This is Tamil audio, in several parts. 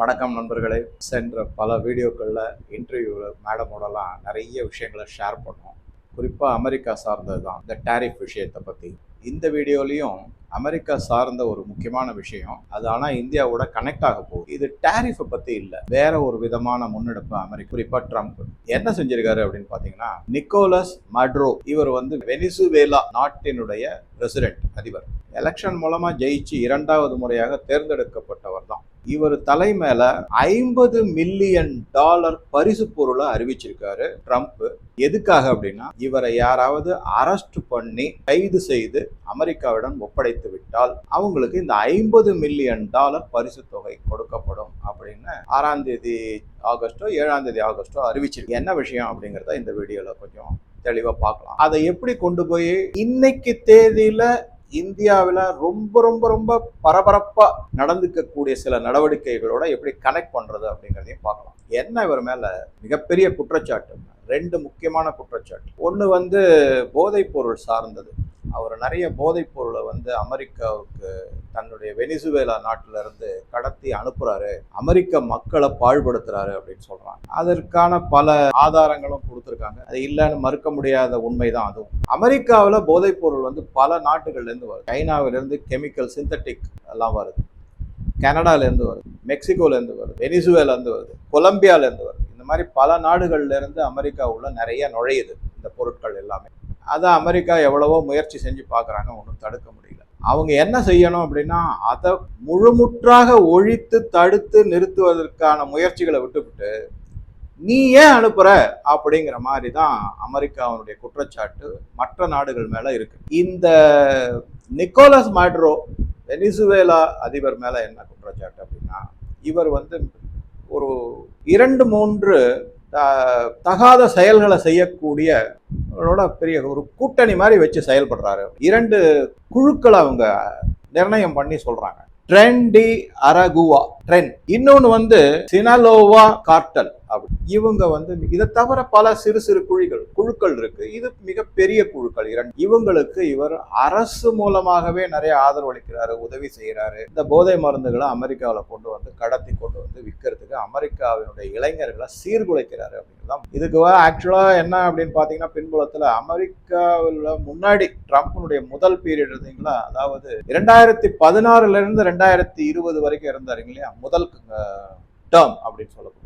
வணக்கம் நண்பர்களே. சென்ற பல வீடியோக்களில் இன்டர்வியூவில் மேடமோடலாம் நிறைய விஷயங்களை ஷேர் பண்ணோம். குறிப்பாக அமெரிக்கா சார்ந்தது தான் இந்த டேரிஃப் விஷயத்தை பற்றி இந்த வீடியோலையும் அமெரிக்கா சார்ந்த ஒரு முக்கியமான விஷயம் அது ஆனால் இந்தியாவோட கனெக்ட் ஆக போகுது. இது டேரிஃபை பற்றி இல்லை. வேற ஒரு விதமான முன்னெடுப்பு அமெரிக்கா குறிப்பாக ட்ரம்ப் என்ன செஞ்சிருக்காரு அப்படின்னு பார்த்தீங்கன்னா நிக்கோலஸ் மட்ரோ இவர் வந்து வெனிசுவேலா நாட்டினுடைய பிரசிடென்ட் அதிபர். எலெக்ஷன் மூலமாக ஜெயிச்சு இரண்டாவது முறையாக தேர்ந்தெடுக்கப்பட்டவர் தான். இவர் தலை மேல ஐம்பது மில்லியன் டாலர் பரிசு பொருளை அறிவிச்சிருக்காரு ட்ரம்ப் எதுக்காக அப்படின்னா இவரை யாராவது அரெஸ்ட் பண்ணி கைது செய்து அமெரிக்காவிடம் ஒப்படைத்து விட்டால் அவங்களுக்கு இந்த ஐம்பது மில்லியன் டாலர் பரிசு தொகை கொடுக்கப்படும் அப்படின்னு ஆறாம் தேதி ஆகஸ்டோ ஏழாம் தேதி ஆகஸ்டோ அறிவிச்சிருக்கு. என்ன விஷயம் அப்படிங்கிறத இந்த வீடியோல கொஞ்சம் தெளிவா பார்க்கலாம். அதை எப்படி கொண்டு போய் இன்னைக்கு தேதியில இந்தியாவில் ரொம்ப ரொம்ப ரொம்ப பரபரப்பாக நடந்துக்கக்கூடிய சில நடவடிக்கைகளோட எப்படி கனெக்ட் பண்ணுறது அப்படிங்கிறதையும் பார்க்கலாம். என்ன இவர் மேலே? மிகப்பெரிய குற்றச்சாட்டு. ரெண்டு முக்கியமான குற்றச்சாட்டு. ஒன்று வந்து போதைப் பொருள் சார்ந்தது. அவர் நிறைய போதைப் பொருளை வந்து அமெரிக்காவுக்கு தன்னுடைய வெனிசுவேலா நாட்டிலிருந்து கடத்தி அனுப்புறாரு. அமெரிக்க மக்களை பாழ்படுத்துறாரு அப்படின்னு சொல்றாங்க. அதற்கான பல ஆதாரங்களும் கொடுத்துருக்காங்க. அது இல்லைன்னு மறுக்க முடியாத உண்மைதான் அதுவும். அமெரிக்காவில் போதைப் பொருள் வந்து பல நாட்டுகள்லேருந்து வருது. சைனாவிலேருந்து கெமிக்கல் சிந்தட்டிக் எல்லாம் வருது. கனடாலேருந்து வருது. மெக்சிகோலேருந்து வருது. வெனிசுவேல இருந்து வருது. கொலம்பியாலேருந்து வருது. இந்த மாதிரி பல நாடுகள்லேருந்து அமெரிக்காவுள்ள அமெரிக்கா உள்ள நிறைய நுழையுது. இந்த பொருட்கள் எல்லாமே. அதை அமெரிக்கா எவ்வளவோ முயற்சி செஞ்சு பார்க்குறாங்க ஒன்றும் தடுக்க முடியல. அவங்க என்ன செய்யணும் அப்படின்னா அதை முழுமுற்றாக ஒழித்து தடுத்து நிறுத்துவதற்கான முயற்சிகளை விட்டுவிட்டு நீ ஏன் அனுப்புற? அப்படிங்கிற மாதிரி தான் அமெரிக்காவுடைய குற்றச்சாட்டு மற்ற நாடுகள் மேலே இருக்கு. இந்த நிக்கோலஸ் மாட்ரோ வெனிசுவேலா அதிபர் மேலே என்ன குற்றச்சாட்டு அப்படின்னா இவர் வந்து ஒரு இரண்டு மூன்று தகாத செயல்களை செய்யக்கூடிய பெரிய ஒரு கூட்டணி மாதிரி வச்சு செயல்படுறாரு. இரண்டு குழுக்களை அவங்க நிர்ணயம் பண்ணி சொல்றாங்க. Trendy Aragua. ட்ரெண்ட் இன்னொன்னு வந்து சினலோவா கார்டல் அப்படி. இவங்க வந்து இதை தவிர பல சிறு சிறு குழிகள் குழுக்கள் இருக்கு. இது மிகப்பெரிய குழுக்கள் இரண்டு. இவங்களுக்கு இவர் அரசு மூலமாகவே நிறைய ஆதரவு அளிக்கிறாரு உதவி செய்கிறாரு. இந்த போதை மருந்துகளை அமெரிக்காவில் கொண்டு வந்து கடத்தி கொண்டு வந்து விற்கிறதுக்கு அமெரிக்காவினுடைய இளைஞர்களை சீர்குலைக்கிறாரு அப்படிங்கிறதான் இதுக்கு ஆக்சுவலா என்ன அப்படின்னு பார்த்தீங்கன்னா பின்புலத்தில் அமெரிக்காவில் முன்னாடி ட்ரம்ப்னுடைய முதல் பீரியட் இருந்தீங்களா? அதாவது இரண்டாயிரத்தி பதினாறுல இருந்து ரெண்டாயிரத்தி இருபது வரைக்கும் இருந்தாரு இல்லையா? முதல் டேர்ம் அப்படின்னு சொல்லப்படுது.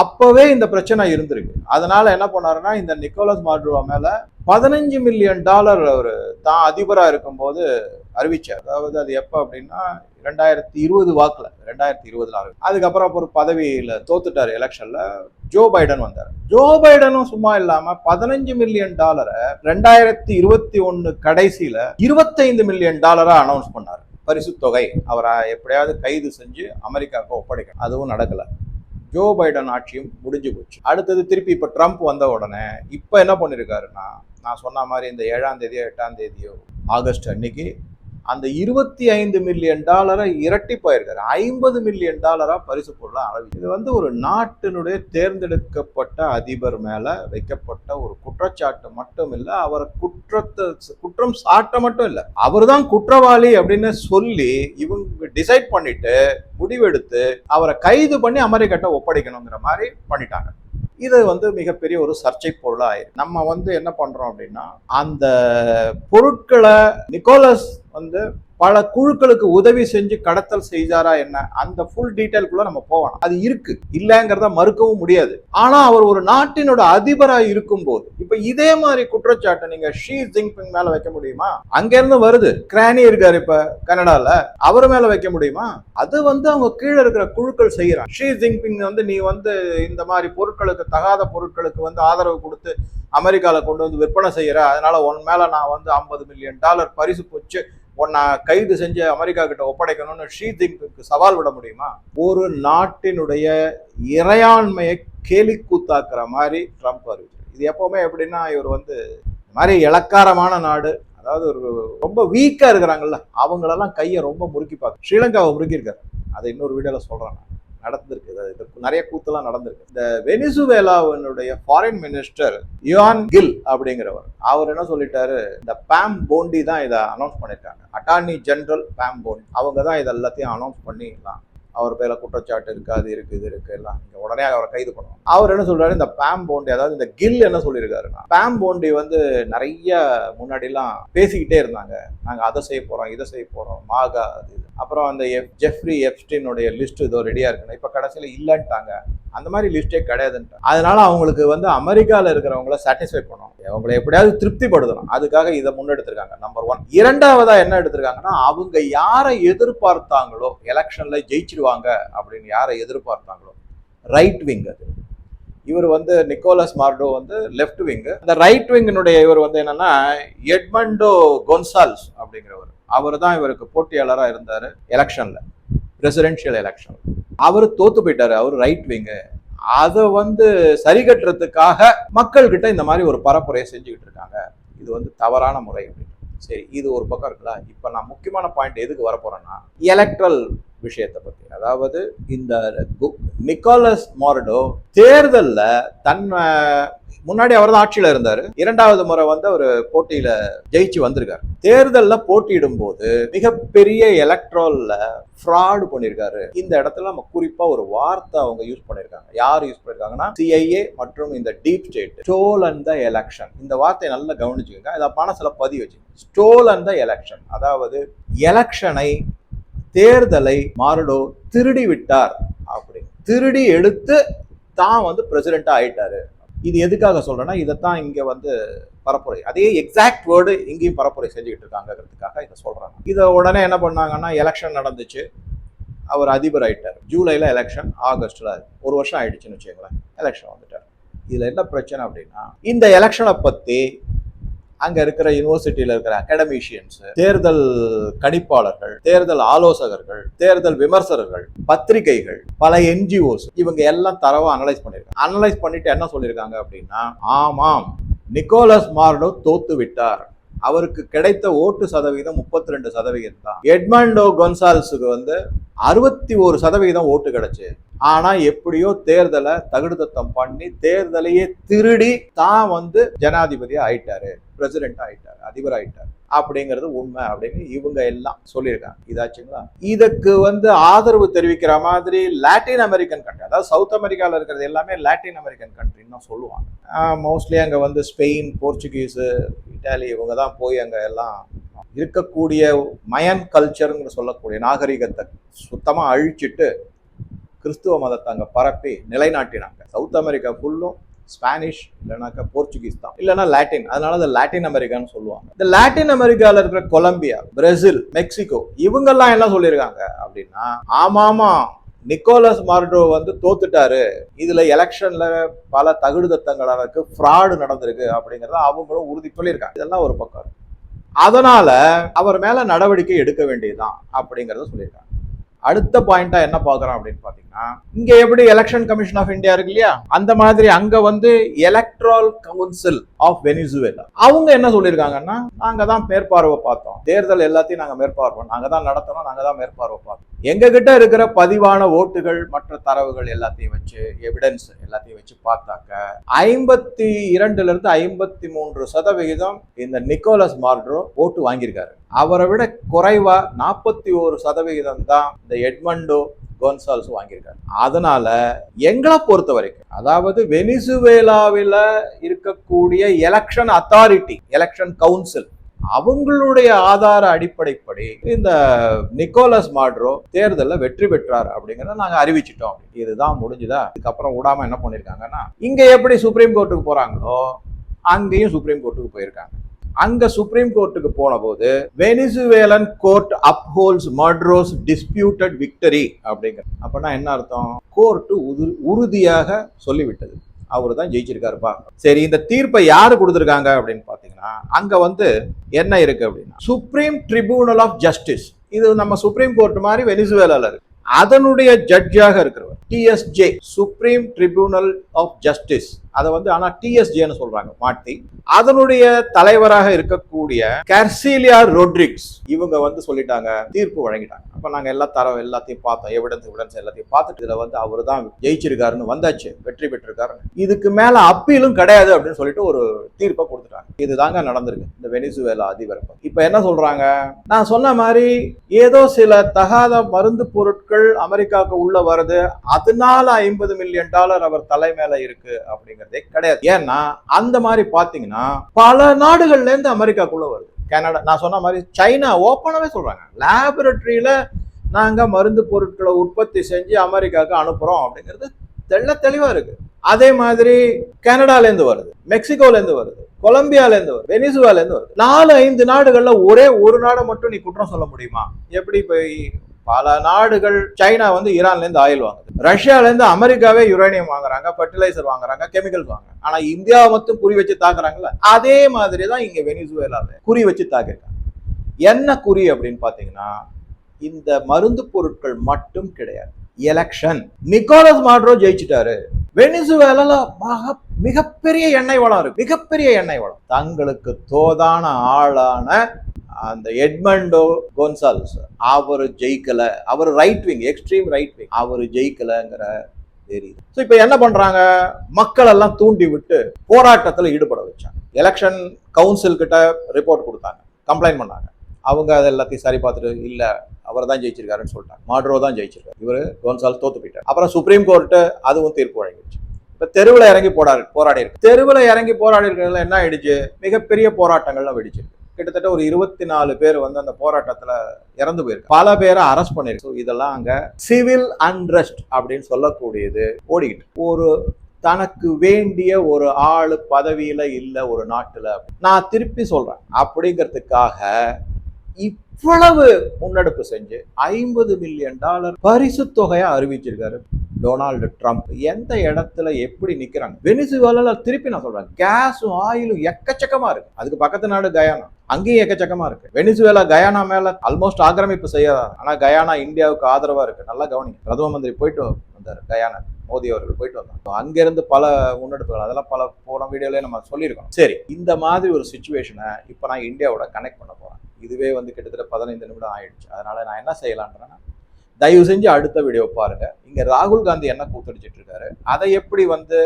அப்பவே இந்த பிரச்சனை இருந்திருக்கு. அதனால என்ன பண்ணாருன்னா இந்த நிக்கோலஸ் மாட்ருவா மேல பதினஞ்சு மில்லியன் டாலர் அவர் தான் அதிபராக இருக்கும்போது அறிவிச்சார். அதாவது அது எப்போ அப்படின்னா ரெண்டாயிரத்தி இருபது வாக்கில் ரெண்டாயிரத்தி இருபதுல ஆரம்பி அதுக்கப்புறம் ஒரு பதவியில் தோத்துட்டார் எலெக்ஷனில் ஜோ பைடன் வந்தார். ஜோ பைடனும் சும்மா இல்லாமல் பதினஞ்சு மில்லியன் டாலரை ரெண்டாயிரத்தி இருபத்தி ஒன்று கடைசியில் இருபத்தைந்து மில்லியன் டாலராக அனௌன்ஸ் பண்ணார். பரிசு தொகை அவரை எப்படியாவது கைது செஞ்சு அமெரிக்காவுக்கு ஒப்படைக்கணும். அதுவும் நடக்கலை. ஜோ பைடன் ஆட்சியும் முடிஞ்சு போச்சு. அடுத்தது திருப்பி இப்போ ட்ரம்ப் வந்த உடனே இப்போ என்ன பண்ணியிருக்காருன்னா நான் சொன்ன மாதிரி இந்த ஏழாம் தேதியோ எட்டாம் தேதியோ ஆகஸ்ட் அன்னைக்கு அந்த இருபத்தி ஐந்து மில்லியன் டாலரை இரட்டிப்பாயிருக்காரு. ஐம்பது மில்லியன் டாலரா பரிசு பொருளா அளவு இது வந்து ஒரு நாட்டினுடைய தேர்ந்தெடுக்கப்பட்ட அதிபர் மேல வைக்கப்பட்ட ஒரு குற்றச்சாட்டு மட்டும் இல்ல அவர் குற்றத்தை குற்றம் சாட்ட மட்டும் இல்ல. அவர்தான் குற்றவாளி அப்படின்னு சொல்லி இவங்க டிசைட் பண்ணிட்டு முடிவெடுத்து அவரை கைது பண்ணி அமெரிக்கிட்ட ஒப்படைக்கணுங்கிற மாதிரி பண்ணிட்டாங்க. இது வந்து மிகப்பெரிய ஒரு சர்ச்சை பொருளா நம்ம வந்து என்ன பண்றோம் அப்படின்னா அந்த பொருட்களை நிக்கோலஸ் வந்து பல குழுக்களுக்கு உதவி செஞ்சு கடத்தல் செய்தாரா என்ன? அந்த ஃபுல் டீட்டெயிலுக்குள்ள நம்ம போகணும் அது இருக்கு. இல்லைங்கிறத மறுக்கவும் முடியாது. ஆனா அவர் ஒரு நாட்டினோட அதிபரா இருக்கும்போது இப்ப இதே மாதிரி குற்றச்சாட்டை நீங்க ஷீ ஜின்பிங் மேல வைக்க முடியுமா? அங்க இருந்து வருது. கிரானி இருக்காரு இப்ப கனடால. அவர் மேல வைக்க முடியுமா? அது வந்து அவங்க கீழே இருக்கிற குழுக்கள் செய்யறாங்க. ஷீ ஜின்பிங் வந்து நீ வந்து இந்த மாதிரி பொருட்களுக்கு தகாத பொருட்களுக்கு வந்து ஆதரவு கொடுத்து அமெரிக்காவில் கொண்டு வந்து விற்பனை செய்யற. அதனால உன் மேல நான் வந்து ஐம்பது மில்லியன் டாலர் பரிசு போச்சு. உன்னை கைது செஞ்சு அமெரிக்கா கிட்ட ஒப்படைக்கணும்னு ஷீ திங்க்கு சவால் விட முடியுமா? ஒரு நாட்டினுடைய இறையாண்மையை கேலி கூத்தாக்குற மாதிரி ட்ரம்ப் அறிவிச்சார் இது எப்பவுமே எப்படின்னா இவர் வந்து இந்த மாதிரி இலக்காரமான நாடு. அதாவது ஒரு ரொம்ப வீக்கா இருக்கிறாங்கல்ல அவங்களெல்லாம் கையை ரொம்ப முறுக்கி பார்க்க ஸ்ரீலங்காவை முறுக்கியிருக்காரு. அதை இன்னொரு வீடியோல சொல்றேன் நான். நடந்திருக்கு. நிறைய கூத்தெல்லாம் நடந்திருக்கு. இந்த வெனிசுவேலாவினுடைய ஃபாரின் மினிஸ்டர் யுவான் கில் அப்படிங்கிறவர் அவர் என்ன சொல்லிட்டாரு? இந்த பேம் போண்டி தான் இதை அனௌன்ஸ் பண்ணிருக்காங்க அட்டார்னி ஜென்ரல் பேம்போன் அவங்க தான் இது எல்லாத்தையும் அனௌன்ஸ் பண்ணிடலாம். அவர் பேர குற்றச்சாட்டு இருக்கு அது இருக்கு இது இருக்கு எல்லாம். நீங்க உடனே அவரை கைது பண்ணணும் அவர் என்ன சொல்றாரு? இந்த பேம் போண்டி அதாவது இந்த கில் என்ன சொல்லியிருக்காருன்னா பேம் போண்டி வந்து நிறைய முன்னாடிலாம் பேசிக்கிட்டே இருந்தாங்க. நாங்க அதை செய்ய போறோம் இதை செய்ய போறோம் மாகா அது இது. அப்புறம் அந்த எஃப் ஜெஃப்ரி எப்ஸ்டினுடைய லிஸ்ட் இதோ ரெடியா இருக்குன்னு. இப்ப கடைசியில இல்லைன்ட்டாங்க. அந்த மாதிரி லிஸ்டே கிடையாதுன்ட்டு அதனால அவங்களுக்கு வந்து அமெரிக்கால இருக்கிறவங்கள சாட்டிஸ்ஃபை பண்ணணும். அவங்களை எப்படியாவது திருப்திப்படுத்தணும். அதுக்காக இதை முன்னெடுத்திருக்காங்க நம்பர் ஒன் இரண்டாவதா என்ன எடுத்திருக்காங்கன்னா அவங்க யாரை எதிர்பார்த்தாங்களோ எலெக்ஷன்ல ஜெயிச்சிருவாங்க. அப்படின்னு யாரை எதிர்பார்த்தாங்களோ? ரைட் விங் அது. இவர் வந்து நிக்கோலஸ் மார்டோ வந்து லெஃப்ட் விங்கு அந்த ரைட் விங்கினுடைய இவர் வந்து என்னன்னா எட்மண்டோ கொன்சால்ஸ் அப்படிங்கிறவர். அவர் தான் இவருக்கு போட்டியாளராக இருந்தார் எலெக்ஷன்ல பிரசிடென்ஷியல் எலெக்ஷன் அவர் தோத்து போயிட்டாரு அவர் ரைட் விங்கு அதை வந்து சரி கட்டுறதுக்காக மக்கள்கிட்ட இந்த மாதிரி ஒரு பரப்புரையை செஞ்சுக்கிட்டு இருக்காங்க. இது வந்து தவறான முறை அப்படின்னு. சரி இது ஒரு பக்கம் இருக்குல்ல இப்போ நான் முக்கியமான பாயிண்ட் எதுக்கு வரப்போறேன்னா எலக்ட்ரல் விஷயத்தை பற்றி அதாவது இந்த கு- நிக்கோலஸ் மார்டோ தேர்தலில் தன்னை முன்னாடி அவர் தான் ஆட்சியில் இருந்தார். இரண்டாவது முறை வந்து அவர் போட்டியில் ஜெயிச்சு வந்திருக்கார். தேர்தலில் போட்டியிடும் போது மிகப்பெரிய எலக்ட்ரோலில் ஃப்ராடு பண்ணியிருக்காரு இந்த இடத்துல நம்ம குறிப்பாக ஒரு வார்த்தை அவங்க யூஸ் பண்ணியிருக்காங்க யார் யூஸ் பண்ணியிருக்காங்கன்னா சிஐஏ மற்றும் இந்த deep state stole and the election இந்த வார்த்தையை நல்லா கவனிச்சுக்கோங்க. இதை பணத்தில் பதிவு வச்சு ஸ்டோல் அண்ட் த எலெக்ஷன் அதாவது எலெக்ஷனை தேர்தலை மாரடோ திருடி விட்டார் அப்படி. திருடி எடுத்து தான் வந்து பிரசிடென்டா ஆயிட்டாரு. இது எதுக்காக சொல்றேன்னா இதைத்தான் இங்க வந்து பரப்புரை. அதே எக்ஸாக்ட் வேர்டு இங்கேயும் பரப்புரை செஞ்சுக்கிட்டு இருக்காங்கிறதுக்காக இதை சொல்றாங்க. இதை உடனே என்ன பண்ணாங்கன்னா எலெக்ஷன் நடந்துச்சு. அவர் அதிபர் ஆயிட்டார். ஜூலைல எலெக்ஷன் ஆகஸ்ட்ல ஒரு வருஷம் ஆயிடுச்சுன்னு வச்சுக்கோங்களேன். எலெக்ஷன் வந்துட்டார். இதுல என்ன பிரச்சனை அப்படின்னா இந்த எலெக்ஷனை பத்தி அங்க இருக்கிற யூனிவர்சிட்டியில இருக்கிற அகாடமிஷியன்ஸ் தேர்தல் கணிப்பாளர்கள் தேர்தல் ஆலோசகர்கள் தேர்தல் விமர்சகர்கள் பத்திரிகைகள் பல என்ஜிஓஸ் இவங்க எல்லாம் தரவா அனலைஸ் பண்ணிருக்காங்க. அனலைஸ் பண்ணிட்டு என்ன சொல்லியிருக்காங்க அப்படின்னா ஆமாம் நிக்கோலஸ் மார்டோ தோத்து விட்டார் அவருக்கு கிடைத்த ஓட்டு சதவீதம் முப்பத்தி ரெண்டு சதவீதம் தான். எட்மண்டோ கொன்சால்ஸுக்கு வந்து அறுபத்தி ஒரு சதவீதம் ஓட்டு கிடைச்சு. ஆனா எப்படியோ தேர்தலை தகுடுதத்தம் பண்ணி தேர்தலையே திருடி தான் வந்து ஜனாதிபதியா ஆயிட்டாரு பிரசிடென்ட் ஆயிட்டாரு அதிபர் ஆயிட்டாரு. அப்படிங்கிறது உண்மை அப்படின்னு இவங்க எல்லாம் சொல்லியிருக்காங்க. இதாச்சுங்களா இதுக்கு வந்து ஆதரவு தெரிவிக்கிற மாதிரி லாட்டின் அமெரிக்கன் கண்ட்ரி அதாவது சவுத் அமெரிக்காவில் இருக்கிறது எல்லாமே லாட்டின் அமெரிக்கன் கண்ட்ரின்னு தான் சொல்லுவாங்க. மோஸ்ட்லி அங்கே வந்து ஸ்பெயின் போர்ச்சுகீஸு இட்டாலி இவங்க தான் போய் அங்கே எல்லாம் இருக்கக்கூடிய மயன் கல்ச்சருங்கிற சொல்லக்கூடிய நாகரிகத்தை சுத்தமாக அழிச்சிட்டு கிறிஸ்துவ மதத்தை அங்கே பரப்பி நிலைநாட்டினாங்க. சவுத் அமெரிக்கா ஃபுல்லும் ஸ்பானிஷ் இல்லைனாக்கா போர்ச்சுகீஸ் தான். இல்லைன்னா லாட்டின். அதனால அந்த லாட்டின் அமெரிக்கான்னு சொல்லுவாங்க. இந்த லாட்டின் அமெரிக்காவில் இருக்கிற கொலம்பியா பிரேசில் மெக்சிகோ இவங்கெல்லாம் என்ன சொல்லியிருக்காங்க அப்படின்னா ஆமாமா நிக்கோலஸ் மார்டோ வந்து தோத்துட்டாரு. இதுல எலெக்ஷன்ல பல தகுடுதத்தங்கள் இருக்கு ஃப்ராடு நடந்திருக்கு அப்படிங்கறத அவங்களும் உறுதி சொல்லியிருக்காங்க. இதெல்லாம் ஒரு பக்கம் அதனால அவர் மேல நடவடிக்கை எடுக்க வேண்டியதுதான் அப்படிங்கறத சொல்லியிருக்காங்க. அடுத்த பாயிண்டா என்ன பாக்குறோம் அப்படின்னு பாத்தீங்கன்னா இங்க எப்படி எலெக்ஷன் கமிஷன் ஆஃப் இந்தியா இருக்கு இல்லையா? அந்த மாதிரி அங்க வந்து எலக்ட்ரல் கவுன்சில் ஆஃப் வெனிசுவேலா அவங்க என்ன சொல்லியிருக்காங்கன்னா நாங்க தான் மேற்பார்வை பார்த்தோம். தேர்தல் எல்லாத்தையும் நாங்க மேற்பார்வை நாங்க தான் நடத்தணும் நாங்க தான் மேற்பார்வை பார்த்தோம். எங்ககிட்ட இருக்கிற பதிவான ஓட்டுகள் மற்ற தரவுகள் எல்லாத்தையும் வச்சு எவிடன்ஸ் எல்லாத்தையும் வச்சு பார்த்தாக்க ஐம்பத்தி இரண்டுல இருந்து ஐம்பத்தி மூன்று சதவிகிதம் இந்த நிக்கோலஸ் மார்ட்ரோ ஓட்டு வாங்கியிருக்காரு. அவரை விட குறைவா நாற்பத்தி ஒரு சதவிகிதம் தான் இந்த எட்மண்டோ கோன்சால்ஸ் வாங்கியிருக்காரு. அதனால எங்களை பொறுத்த வரைக்கும் அதாவது வெனிசுவேலாவில் இருக்கக்கூடிய எலெக்ஷன் அத்தாரிட்டி எலெக்ஷன் கவுன்சில் அவங்களுடைய ஆதார அடிப்படைப்படி இந்த நிக்கோலஸ் மாட்ரோ தேர்தலில் வெற்றி பெற்றார் அப்படிங்கிறத நாங்கள் அறிவிச்சிட்டோம். இதுதான் முடிஞ்சுதா? இதுக்கப்புறம் விடாம என்ன பண்ணியிருக்காங்கன்னா இங்கே எப்படி சுப்ரீம் கோர்ட்டுக்கு போகிறாங்களோ அங்கேயும் சுப்ரீம் கோர்ட்டுக்கு போயிருக்காங்க. அங்க சுப்ரீம் கோர்ட்டுக்கு போன போது Venezuelan court upholds Maduro's disputed victory அப்படிங்கிற அப்படின்னா என்ன அர்த்தம்? கோர்ட்டு உறுதியாக சொல்லிவிட்டது. அவர் தான் ஜெயிச்சிருக்காருப்பா. சரி இந்த தீர்ப்பை யார் கொடுத்துருக்காங்க அப்படின்னு பார்த்தீங்கன்னா அங்கே வந்து என்ன இருக்கு அப்படின்னா சுப்ரீம் ட்ரிபியூனல் ஆஃப் ஜஸ்டிஸ் இது நம்ம சுப்ரீம் கோர்ட் மாதிரி வெனிசுவேலால இருக்கு. அதனுடைய ஜட்ஜாக இருக்கிறவர் TSJ supreme tribunal of justice அதை வந்து ஆனா டிஎஸ்ஜேன்னு சொல்றாங்க மாட்டி. அதனுடைய தலைவராக இருக்கக்கூடிய கர்சீலியா ரோட்ரிக்ஸ் இவங்க வந்து சொல்லிட்டாங்க தீர்ப்பு வழங்கிட்டாங்க. அப்ப நாங்க எல்லா தரம் எல்லாத்தையும் பார்த்தோம் எவிடன்ஸ் எவிடன்ஸ் எல்லாத்தையும் பார்த்துட்டு இதுல வந்து அவர் தான் ஜெயிச்சிருக்காருன்னு வந்தாச்சு வெற்றி பெற்றிருக்காருன்னு. இதுக்கு மேல அப்பீலும் கிடையாது அப்படின்னு சொல்லிட்டு ஒரு தீர்ப்பை கொடுத்துட்டாங்க. இதுதாங்க நடந்திருக்கு இந்த வெனிசுவேலா அதிபர் இப்ப என்ன சொல்றாங்க? நான் சொன்ன மாதிரி ஏதோ சில தகாத மருந்து பொருட்கள் அமெரிக்காவுக்கு உள்ள வருது அதனால ஐம்பது மில்லியன் டாலர் அவர் தலை மேல இருக்கு அப்படிங்கறதே கிடையாது. ஏன்னா அந்த மாதிரி பாத்தீங்கன்னா பல நாடுகள்ல இருந்து அமெரிக்காக்குள்ள வருது. கனடா நான் சொன்ன மாதிரி சைனா ஓப்பனாகவே சொல்றாங்க. லேபரட்டரியில நாங்க மருந்து பொருட்களை உற்பத்தி செஞ்சு அமெரிக்காவுக்கு அனுப்புறோம் அப்படிங்கிறது தெள்ள தெளிவா இருக்கு. அதே மாதிரி கனடால இருந்து வருது மெக்சிகோல இருந்து வருது கொலம்பியால இருந்து வருது வெனிசுவால இருந்து வருது. நாலு ஐந்து நாடுகள்ல ஒரே ஒரு நாடை மட்டும் நீ குற்றம் சொல்ல முடியுமா? எப்படி போய் பல நாடுகள் சைனா வந்து ஈரான்ல இருந்து ஆயில் வாங்குது. ரஷ்யால இருந்து அமெரிக்காவே யுரேனியம் வாங்குறாங்க ஃபர்டிலைசர் வாங்குறாங்க கெமிக்கல்ஸ் வாங்குறாங்க. ஆனா இந்தியா மட்டும் குறி வச்சு தாக்குறாங்கல்ல அதே மாதிரி தான் இங்க வெனிசுவேலாவை குறி வச்சு தாக்கிருக்காங்க என்ன குறி அப்படின்னு பாத்தீங்கன்னா இந்த மருந்து பொருட்கள் மட்டும் கிடையாது. Election Nicolas மாட்ரோ ஜெயிச்சிட்டாரு. வெனிசுவேலால மக மிகப்பெரிய எண்ணெய் வளம் இருக்கு. மிகப்பெரிய எண்ணெய் வளம். தங்களுக்கு தோதான ஆளான அந்த எட்மண்டோ கோன்சால்ஸ் அவர் ஜெயிக்கல. அவர் right wing extreme right wing அவர் ஜெயிக்கலங்கிற தெரியுது ஸோ இப்போ என்ன பண்ணுறாங்க மக்கள் எல்லாம் தூண்டி விட்டு போராட்டத்தில் ஈடுபட வச்சாங்க. எலெக்ஷன் கவுன்சில் கிட்ட ரிப்போர்ட் கொடுத்தாங்க. கம்ப்ளைண்ட் பண்ணாங்க. அவங்க அதை எல்லாத்தையும் சரி பார்த்துட்டு இல்லை அவர் தான் ஜெயிச்சிருக்காருன்னு சொல்லிட்டாங்க. மாட்ரோ தான் ஜெயிச்சிருக்காரு. இவர் கோன்சால் தோத்து போயிட்டார். அப்புறம் சுப்ரீம் கோர்ட்டு அதுவும் தீர்ப்பு வழங்கிடுச்சு. இப்போ தெருவில் இறங்கி போராடி போராடி இருக்கு தெருவில் இறங்கி போராடி இருக்கிறதுல என்ன ஆயிடுச்சு? மிகப்பெரிய போராட்டங்கள்லாம் வெடிச்சிருக்கு. கிட்டத்தட்ட ஒரு இருபத்தி நாலு பேர் வந்து அந்த போராட்டத்தில் இறந்து போயிருக்கு பல பேரை அரெஸ்ட் பண்ணிருக்கு. இதெல்லாம் அங்கே சிவில் அன்ரெஸ்ட் அப்படின்னு சொல்லக்கூடியது ஓடிக்கிட்டு ஒரு தனக்கு வேண்டிய ஒரு ஆள் பதவியில் இல்லை ஒரு நாட்டில் நான் திருப்பி சொல்கிறேன் அப்படிங்கிறதுக்காக இவ்வளவு முன்னெடுப்பு செஞ்சு ஐம்பது மில்லியன் டாலர் பரிசு தொகையாக அறிவிச்சிருக்காரு. டொனால்டு ட்ரம்ப் எந்த இடத்துல எப்படி நிற்கிறாங்க வெனிசுவேலால திருப்பி நான் சொல்றேன். கேஸும் ஆயிலும் எக்கச்சக்கமா இருக்கு. அதுக்கு பக்கத்து நாடு கயானா. அங்கேயும் எக்கச்சக்கமா இருக்கு. வெனிசுவேலா கயானா மேல ஆல்மோஸ்ட் ஆக்கிரமிப்பு செய்ய ஆனா கயானா இந்தியாவுக்கு ஆதரவா இருக்கு. நல்லா கவனிங்க. பிரதம மந்திரி போயிட்டு வந்தார் கயானா. மோடி அவர்கள் போயிட்டு வந்தாங்க அங்கேருந்து பல முன்னெடுப்புகள் அதெல்லாம் பல போன வீடியோலயே நம்ம சொல்லியிருக்கோம். சரி இந்த மாதிரி ஒரு சுச்சுவேஷனை இப்போ நான் இந்தியாவோட கனெக்ட் பண்ண போகிறேன் இதுவே வந்து கிட்டத்தட்ட பதினைந்து நிமிடம் ஆயிடுச்சு. அதனால நான் என்ன செய்யலான்றேன்னா தயவு செஞ்சு அடுத்த வீடியோ பாருங்க. இங்க ராகுல் காந்தி என்ன கூத்தடிச்சிட்டு இருக்காரு அதை எப்படி வந்து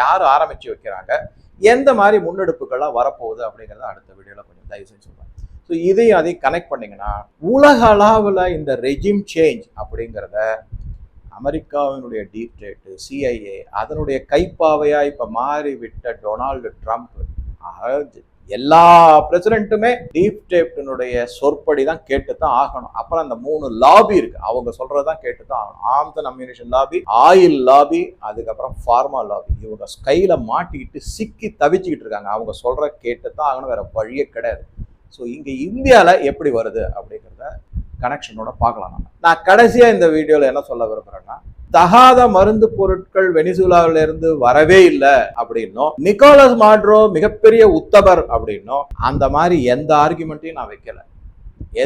யார் ஆரம்பிச்சு வைக்கிறாங்க? எந்த மாதிரி முன்னெடுப்புகள்லாம் வரப்போகுது அப்படிங்கிறத அடுத்த வீடியோல கொஞ்சம் தயவு செஞ்சு சொல்லுவாங்க ஸோ இதையும் அதையும் கனெக்ட் பண்ணிங்கன்னா உலக அளவில் இந்த ரெஜிம் சேஞ்ச் அப்படிங்கிறத அமெரிக்காவினுடைய டீப் ஸ்டேட்டு சிஐஏ அதனுடைய கைப்பாவையாக இப்போ மாறிவிட்ட டொனால்டு ட்ரம்ப் எல்லா பிரசிடென்ட்டுமே டீப் டேப்டனுடைய சொற்படி தான் கேட்டு தான் ஆகணும். அப்புறம் அந்த மூணு லாபி இருக்கு. அவங்க சொல்றதான் கேட்டு தான் ஆகணும். Arms and ammunition lobby oil lobby அதுக்கப்புறம் ஃபார்மா லாபி இவங்க கையில மாட்டிக்கிட்டு சிக்கி தவிச்சுக்கிட்டு இருக்காங்க. அவங்க சொல்ற கேட்டு தான் ஆகணும். வேற வழியே கிடையாது. ஸோ இங்கே இந்தியாவில் எப்படி வருது அப்படிங்கிறத கனெக்ஷனோட பார்க்கலாம் நம்ம நான் கடைசியாக இந்த வீடியோவில் என்ன சொல்ல விரும்புறேன்னா தகாத மருந்து பொருட்கள் வெனிசுலாவில இருந்து வரவே இல்லை அப்படின்னும் நிக்கோலஸ் மாட்ரோ மிகப்பெரிய உத்தபர் அப்படின்னும் அந்த மாதிரி எந்த ஆர்குமெண்ட்டையும் நான் வைக்கல.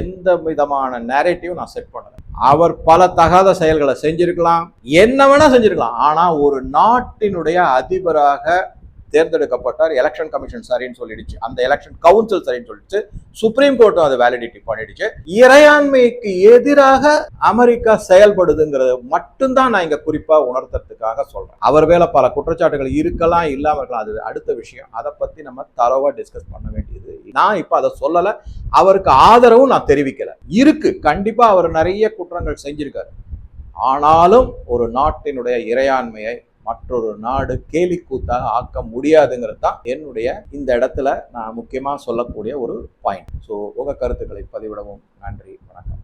எந்த விதமான நேரேட்டிவும் நான் செட் பண்ணல. அவர் பல தகாத செயல்களை செஞ்சிருக்கலாம் என்ன வேணா செஞ்சிருக்கலாம். ஆனா ஒரு நாட்டினுடைய அதிபராக தேர்ந்தெடுக்கப்பட்டார் எலெக்ஷன் கமிஷன் சரின்னு சொல்லிடுச்சு. அந்த எலெக்ஷன் கவுன்சில் சரின்னு சொல்லிடுச்சு. சுப்ரீம் கோர்ட்டும் அதை வேலிடிட்டி பண்ணிடுச்சு. இறையாண்மைக்கு எதிராக அமெரிக்கா செயல்படுதுங்கிறது மட்டும்தான் நான் இங்க குறிப்பா உணர்த்துறதுக்காக சொல்றேன். அவர் மேல பல குற்றச்சாட்டுகள் இருக்கலாம் இல்லாம இருக்கலாம். அது அடுத்த விஷயம். அதை பத்தி நம்ம தரவா டிஸ்கஸ் பண்ண வேண்டியது நான் இப்ப அதை சொல்லல. அவருக்கு ஆதரவும் நான் தெரிவிக்கல. இருக்கு. கண்டிப்பா அவர் நிறைய குற்றங்கள் செஞ்சிருக்காரு. ஆனாலும் ஒரு நாட்டினுடைய இறையாண்மையை மற்றொரு நாடு கேலி கூத்தாக ஆக்க முடியாதுங்கிறது தான் என்னுடைய இந்த இடத்துல நான் முக்கியமாக சொல்லக்கூடிய ஒரு பாயிண்ட் ஸோ உங்கள் கருத்துக்களை பதிவிடவும். நன்றி. வணக்கம்.